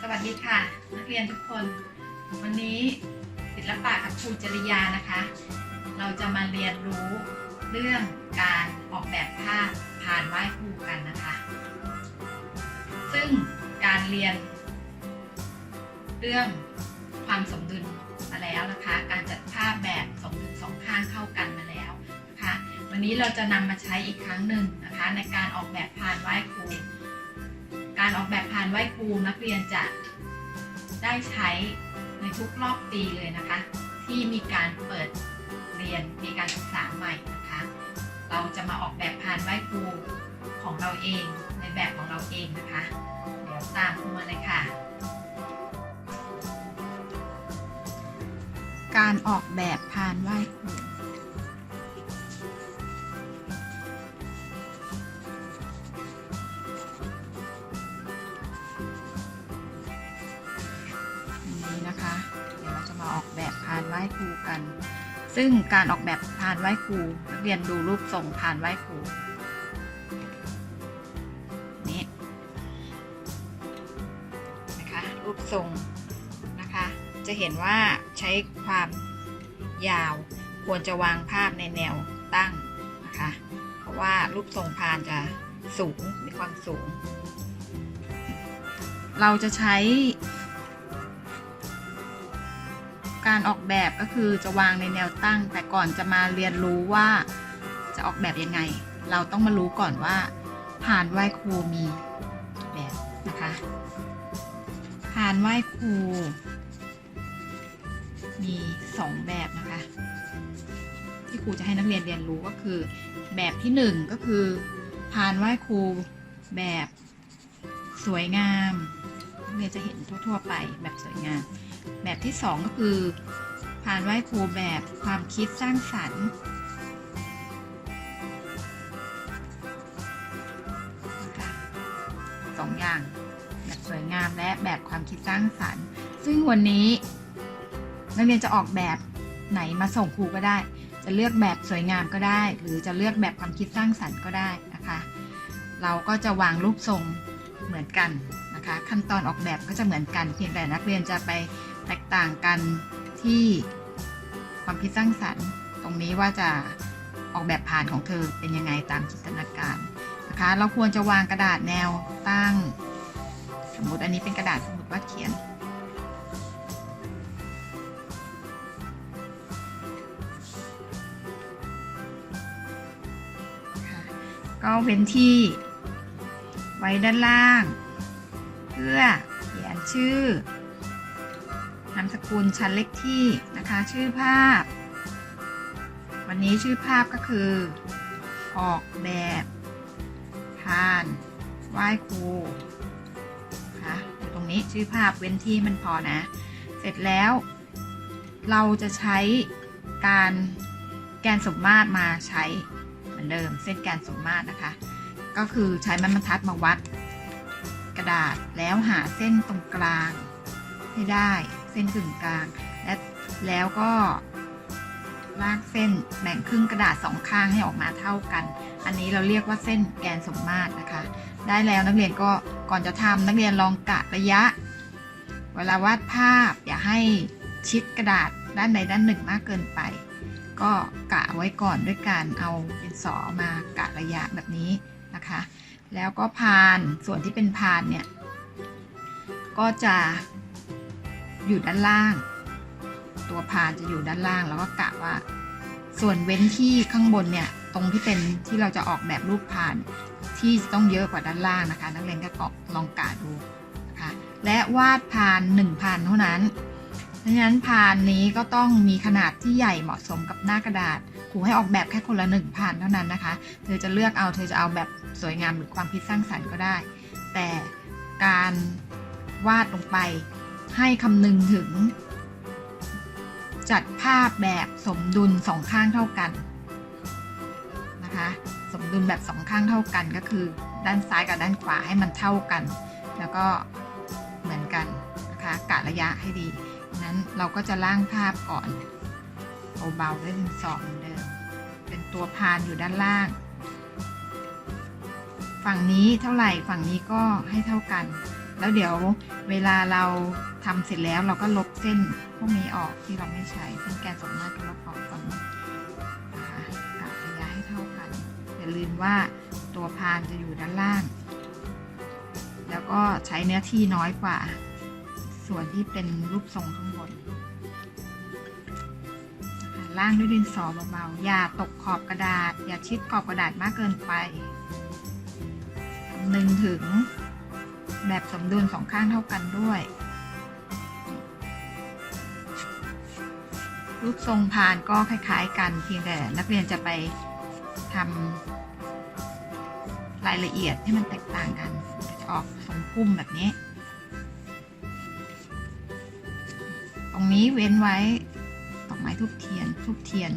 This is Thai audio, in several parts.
สวัสดีค่ะ นักเรียนทุกคน วันนี้ศิลปะกับครูจริยานะคะ เราจะมาเรียนรู้เรื่องการออกแบบภาพผ่านไหว้ครูกันนะคะ ซึ่งการเรียน เรื่องความสมดุลมาแล้วนะคะ การจัดภาพแบบสมดุลสองข้างเข้ากันมาแล้วนะคะ วันนี้เราจะนำมาใช้อีกครั้งหนึ่งนะคะ ในการออกแบบผ่านไหว้ครู การออกแบบผ่านไหว้ครูนักเรียนจะได้ใช้ในทุกรอบปีเลยนะคะ ที่มีการเปิดเรียนมีการศึกษาใหม่นะคะ เราจะมาออกแบบผ่านไหว้ครูของเราเองในแบบของเราเองนะคะ เดี๋ยวตามครูมาเลยค่ะ การออกแบบพานไหว้ครูนี้นะคะ เดี๋ยวเราจะมาออกแบบพานไหว้ครูกัน ซึ่งการออกแบบพานไหว้ครูนักเรียนดูรูปทรงพานไหว้ครูนี่นะคะรูปทรง จะเห็นว่าใช้ความยาวควรจะวางภาพในแนวตั้งนะคะ เพราะว่ารูปทรงพานจะสูงมีความสูง เราจะใช้ การออกแบบก็คือจะวางในแนวตั้ง แต่ก่อนจะมาเรียนรู้ว่าจะออกแบบยังไง เราต้องมารู้ก่อนว่าผ่านไหว้ครูมีแบบนะคะผ่านไหว้ครู มีสองแบบนะคะ ที่ครูจะให้นักเรียนเรียนรู้ก็คือ แบบที่หนึ่งก็คือพานไหว้ครูแบบสวยงามนักเรียนจะเห็นทั่ว ๆ ไปแบบสวยงาม แบบที่สองก็คือพานไหว้ครูแบบความคิดสร้างสรรค์สองอย่าง แบบสวยงามและแบบความคิดสร้างสรรค์ ซึ่งวันนี้ นักเรียนจะออกแบบไหนมาส่งครูก็ได้ จะเลือกแบบสวยงามก็ได้ หรือจะเลือกแบบความคิดสร้างสรรค์ก็ได้นะคะ เราก็จะวางรูปทรงเหมือนกันนะคะ ขั้นตอนออกแบบก็จะเหมือนกัน เพียงแต่นักเรียนจะไปแตกต่างกันที่ความคิดสร้างสรรค์ ตรงนี้ว่าจะออกแบบผ่านของเธอเป็นยังไงตามจินตนาการนะคะ เราควรจะวางกระดาษแนวตั้ง สมมติอันนี้เป็นกระดาษสมมติว่าเขียน ก็เว้นที่ ไว้ด้านล่าง เพื่อเขียนชื่อนามสกุลชั้นเลขที่นะคะชื่อภาพ วันนี้ชื่อภาพก็คือ ออกแบบผ่านไหว้ครูนะคะตรงนี้ชื่อภาพเว้นที่มันพอนะ เสร็จแล้ว เราจะใช้การแกนสมมาตรมาใช้ มือนเดิม เส้นแกนสมมาตรนะคะ ก็คือใช้ไม้บรรทัดมาวัด กระดาษแล้วหาเส้นตรงกลางให้ได้เส้นกึ่งกลาง และแล้วก็ลากเส้นแบ่งครึ่งกระดาษสองข้างให้ออกมาเท่ากัน อันนี้เราเรียกว่าเส้นแกนสมมาตรนะคะ ได้แล้วนักเรียนก็ก่อนจะทำนักเรียนลองกะระยะ เวลาวาดภาพอย่าให้ชิดกระดาษด้านใดด้านหนึ่งมากเกินไป ก็กะไว้ก่อนด้วยการเอาดินสอมากะระยะแบบนี้นะคะ แล้วก็พานส่วนที่เป็นพานเนี่ย ก็จะอยู่ด้านล่าง ตัวพานจะอยู่ด้านล่างแล้วก็กะว่า ส่วนเว้นที่ข้างบนเนี่ยตรงที่เป็นที่เราจะออกแบบรูปพานที่ต้องเยอะกว่าด้านล่างนะคะ นักเรียนก็ลองกะดูนะคะและวาดพานหนึ่งพานเท่านั้น เพราะฉะนั้นพานนี้ก็ต้องมีขนาดที่ใหญ่เหมาะสมกับหน้ากระดาษครูให้ออกแบบแค่คนละหนึ่งพานเท่านั้นนะคะ เธอจะเลือกเอาเธอจะเอาแบบสวยงามหรือความคิดสร้างสรรค์ก็ได้ แต่การวาดลงไปให้คำนึงถึง จัดภาพแบบสมดุลสองข้างเท่ากันนะคะสมดุลแบบสองข้างเท่ากันก็คือ ด้านซ้ายกับด้านขวาให้มันเท่ากัน แล้วก็เหมือนกันนะคะกะระยะให้ดี นั้นเราก็จะล่างภาพก่อนเบาๆด้วยดินสอเหมือนเดิม เป็นตัวพานอยู่ด้านล่าง ฝั่งนี้เท่าไหร่ฝั่งนี้ก็ให้เท่ากัน แล้วเดี๋ยวเวลาเราทำเสร็จแล้วเราก็ลบเส้นพวกนี้ออกที่เราไม่ใช้เส้นแกนสมมาตรก็ลบออกฝั่งนี้นะคะกะระยะให้เท่ากัน อย่าลืมว่าตัวพานจะอยู่ด้านล่าง แล้วก็ใช้เนื้อที่น้อยกว่า ส่วนที่เป็นรูปทรงข้างบนล่างด้วยดินสอเบาๆอย่าตกขอบกระดาษ อย่าชิดขอบกระดาษมากเกินไปคำนึงถึงแบบสมดุลสองข้างเท่ากันด้วย รูปทรงพานก็คล้ายๆ กันเพียงแต่นักเรียนจะไปทำรายละเอียดให้มันแตกต่างกันจะออกทรงพุ่มแบบนี้ นี้เว้นไว้ดอกไม้ทูบเทียนทูบเทียน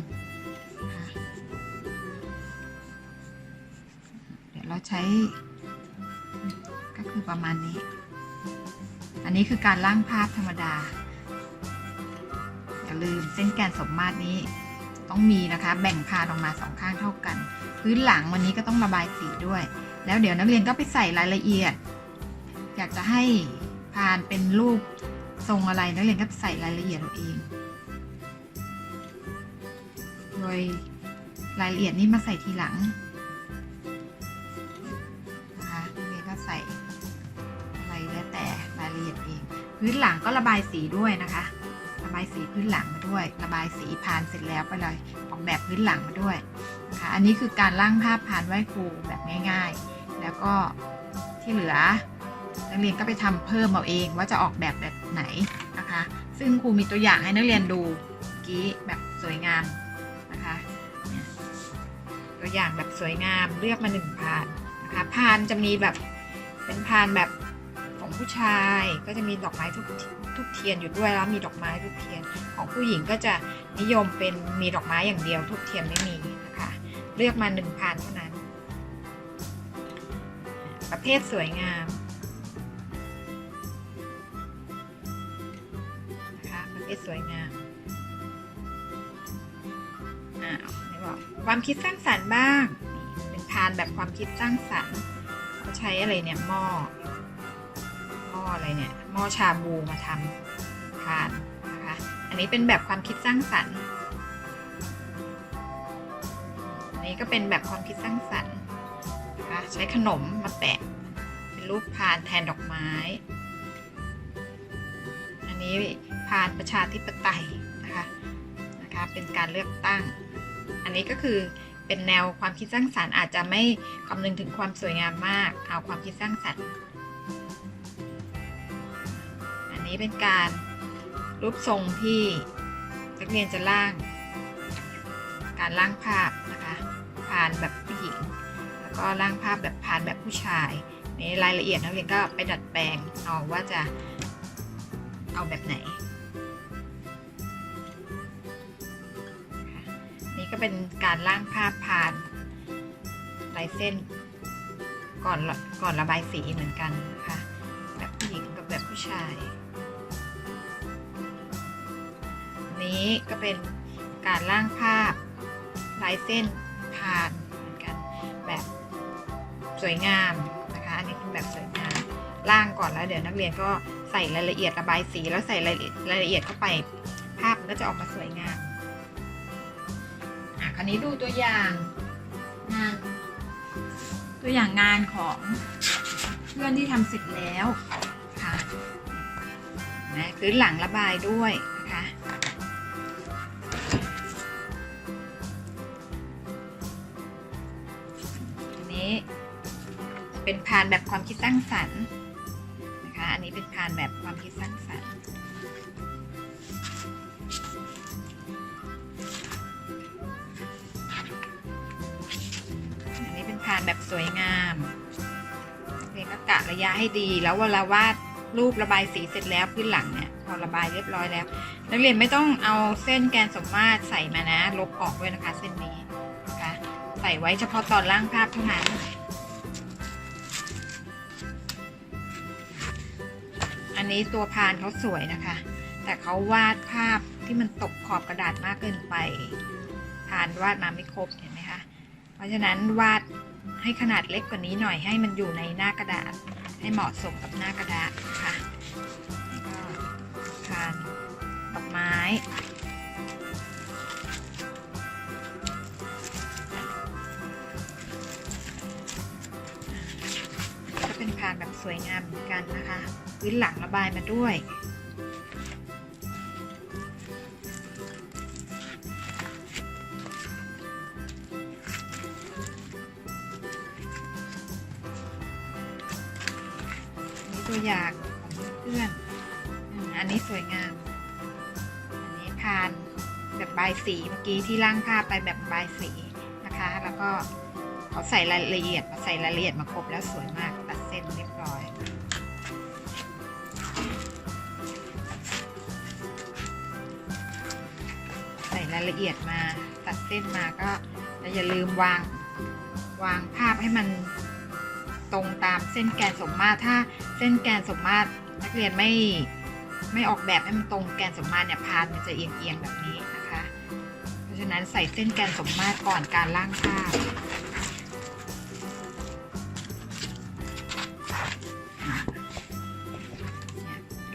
เดี๋ยวเราใช้ก็คือประมาณนี้ อันนี้คือการล่างภาพธรรมดา อย่าลืมเส้นแกนสมมาตรนี้ต้องมีนะคะ แบ่งพานออกมาสองข้างเท่ากัน พื้นหลังวันนี้ก็ต้องระบายสีด้วย แล้วเดี๋ยวนักเรียนก็ไปใส่รายละเอียด อยากจะให้พานเป็นรูป ทรงอะไรนักเรียนก็ใส่รายละเอียดเอาเอง โดยรายละเอียดนี้มาใส่ทีหลังนะคะนักเรียนก็ใส่อะไรแล้วแต่รายละเอียดเอง พื้นหลังก็ระบายสีด้วยนะคะ ระบายสีพื้นหลังมาด้วย ระบายสีพานเสร็จแล้วไปเลยออกแบบพื้นหลังมาด้วยนะคะอันนี้คือการร่างภาพพานไหว้ครูแบบง่าย ๆ แล้วก็ที่เหลือนักเรียนก็ไปทำเพิ่มเอาเองว่าจะออกแบบแบบ ไหนนะคะ ซึ่งครูมีตัวอย่างให้นักเรียนดูกี้แบบสวยงามนะคะตัวอย่างแบบสวยงามเลือกมาหนึ่งพานนะคะพานจะมีแบบเป็นพานแบบของผู้ชายก็จะมีดอกไม้ทุกทุกเทียนอยู่ด้วยแล้วมีดอกไม้ทุกเทียน ของผู้หญิงก็จะนิยมเป็นมีดอกไม้อย่างเดียวทุกเทียนไม่มีนะคะเลือกมาหนึ่งพานเท่านั้น ประเภทสวยงาม สวยงามอ้าวไม่บอกความคิดสร้างสรรค์บ้าง เป็นพานแบบความคิดสร้างสรรค์เขาใช้อะไรเนี่ยหม้อหม้ออะไรเนี่ยหม้อชาบูมาทำพานนะคะอันนี้เป็นแบบความคิดสร้างสรรค์อันนี้ก็เป็นแบบความคิดสร้างสรรค์นะคะใช้ขนมมาแปะเป็นรูปพานแทนดอกไม้ นนี้พานประชาธิปไตยนะคะนะคะเป็นการเลือกตั้ง อันนี้ก็คือเป็นแนวความคิดสร้างสรรค์อาจจะไม่คำนึงถึงความสวยงามมาก เอาความคิดสร้างสรรค์ อันนี้เป็นการรูปทรงที่นักเรียนจะล่าง การล่างภาพนะคะพานแบบผู้หญิง แล้วก็ล่างภาพแบบพานแบบผู้ชายในรายละเอียดนักเรียนก็ไปดัดแปลงเอาว่าจะ เอาแบบไหน นี่ก็เป็นการล่างภาพพานลายเส้นก่อนละก่อนระบายสีเหมือนกันนะคะแบบผู้หญิงกับแบบผู้ชาย นี้ก็เป็นการล่างภาพลายเส้นพานเหมือนกันแบบสวยงามนะคะ อันนี้เป็นแบบสวยงามล่างก่อนแล้วเดี๋ยวนักเรียนก็ ใส่รายละเอียดระบายสีแล้วใส่รายละเอียดเข้าไป ภาพมันก็จะออกมาสวยงามอะคราวนี้ดูตัวอย่างงานตัวอย่างงานของเพื่อนที่ทำเสร็จแล้วค่ะนะพื้นหลังระบายด้วยนะคะนี้เป็นพานแบบความคิดสร้างสรรค์านแบบความคิดสร้างสรรค์อันนี้เป็นพานแบบสวยงามเรียก็กะระยะให้ดี แล้วเวลาวาดรูประบายสีเสร็จแล้วพื้นหลังเนี่ยพอระบายเรียบร้อยแล้ว นักเรียนไม่ต้องเอาเส้นแกนสมมาตรใส่มานะ ลบออกด้วยนะคะ เส้นนี้นะคะ ใส่ไว้เฉพาะตอนล่างภาพเท่านั้น นนนี้ตัวพานเขาสวยนะคะ แต่เขาวาดภาพที่มันตกขอบกระดาษมากเกินไป พานวาดมาไม่ครบเห็นไหมคะ เพราะฉะนั้นวาดให้ขนาดเล็กกว่านี้หน่อยให้มันอยู่ในหน้ากระดาษ ให้เหมาะสมกับหน้ากระดาษนะคะพานดอกไม้็เป็นพานแบบสวยงามเหมือนกันนะคะ พื้นหลังระบายมาด้วย นี่ตัวอย่างของเพื่อนอันนี้สวยงาม อันนี้พานแบบใบสีเมื่อกี้ที่ล่างภาพไปแบบใบสีนะคะ แล้วก็เขาใส่รายละเอียดมาใส่รายละเอียดมาครบแล้วสวยมากตัดเส้นเรียบร้อย รายละเอียดมาตัดเส้นมาก็อย่าลืมวางวางภาพให้มันตรงตามเส้นแกนสมมาตรถ้าเส้นแกนสมมาตรนักเรียนไม่ไม่ออกแบบให้มันตรงแกนสมมาตรเนี่ยพานมันจะเอียงเอียงๆแบบนี้นะคะ เพราะฉะนั้นใส่เส้นแกนสมมาตรก่อนการล่างภาพ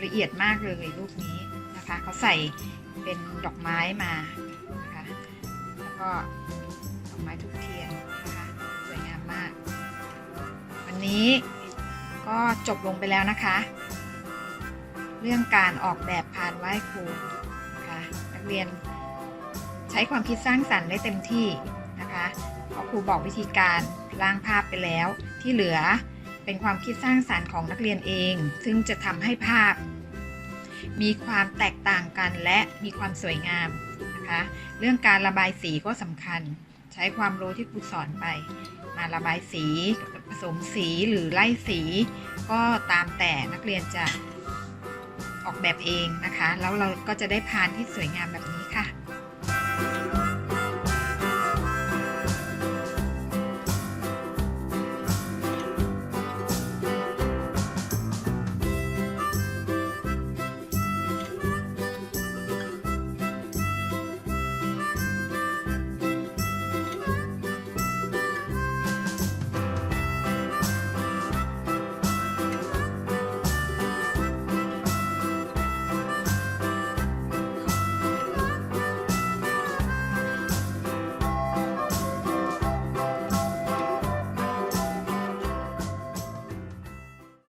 ละเอียดมากเลยรูปนี้นะคะเขาใส่เป็นดอกไม้มา ก็ดอกไม้ทุกเทียนนะคะสวยงามมาก วันนี้ก็จบลงไปแล้วนะคะ เรื่องการออกแบบพานไหว้ครูนะคะนักเรียนใช้ความคิดสร้างสรรค์ได้เต็มที่นะคะเพราะครูบอกวิธีการร่างภาพไปแล้ว ที่เหลือเป็นความคิดสร้างสรรค์ของนักเรียนเอง ซึ่งจะทำให้ภาพ มีความแตกต่างกันและมีความสวยงาม นะคะ เรื่องการระบายสีก็สำคัญ ใช้ความรู้ที่ครูสอนไป มาระบายสีผสมสีหรือไล่สี ก็ตามแต่นักเรียนจะออกแบบเองนะคะ แล้วเราก็จะได้พานที่สวยงามแบบนี้